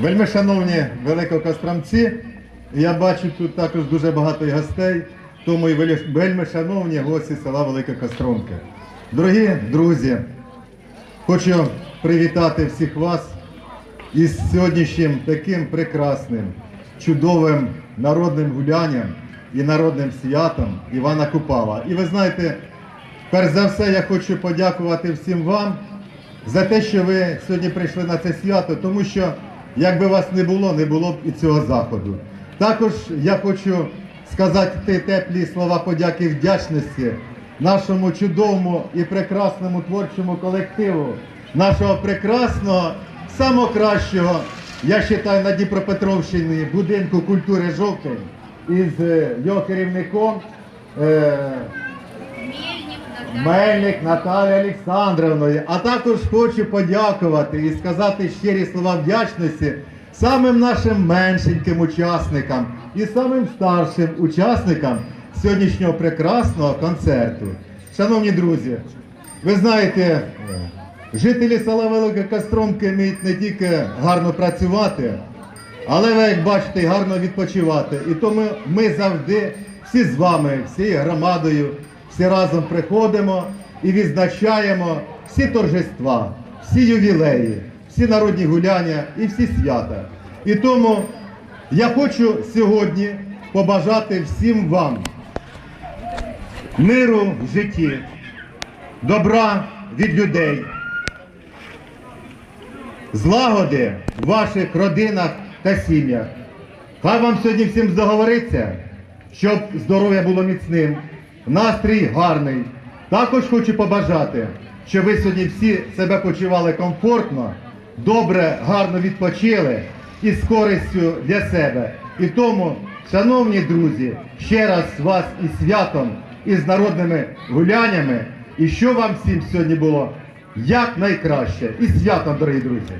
Вельми шановні великокостромці, я бачу тут також дуже багато гостей, тому і вельми шановні гості села Великокостромки. Дорогі друзі, хочу привітати всіх вас із сьогоднішнім таким прекрасним, чудовим народним гулянням і народним святом Івана Купала. І ви знаєте, перш за все я хочу подякувати всім вам за те, що ви сьогодні прийшли на це свято, тому що якби вас не було, не було б і цього заходу. Також я хочу сказати теплі слова подяки і вдячності нашому чудовому і прекрасному творчому колективу, нашого прекрасного, самого кращого, я вважаю, на Дніпропетровщині будинку культури жовтень із е, його керівником. е, Мельник Наталії Олександровною. А також хочу подякувати і сказати щирі слова вдячності самим нашим меншеньким учасникам і самим старшим учасникам сьогоднішнього прекрасного концерту. Шановні друзі, ви знаєте, жителі села Велика Костромки вміють не тільки гарно працювати, але ви, як бачите, гарно відпочивати. І тому ми завжди всі з вами, всією громадою, всі разом приходимо і відзначаємо всі торжества, всі ювілеї, всі народні гуляння і всі свята. І тому я хочу сьогодні побажати всім вам миру в житті, добра від людей, злагоди в ваших родинах та сім'ях. Хай вам сьогодні всім заговориться, щоб здоров'я було міцним, настрій гарний. Також хочу побажати, щоб ви сьогодні всі себе почували комфортно, добре, гарно відпочили і з користю для себе. І тому, шановні друзі, ще раз вас із святом, і з народними гуляннями. І що вам всім сьогодні було як найкраще. І святом, дорогі друзі!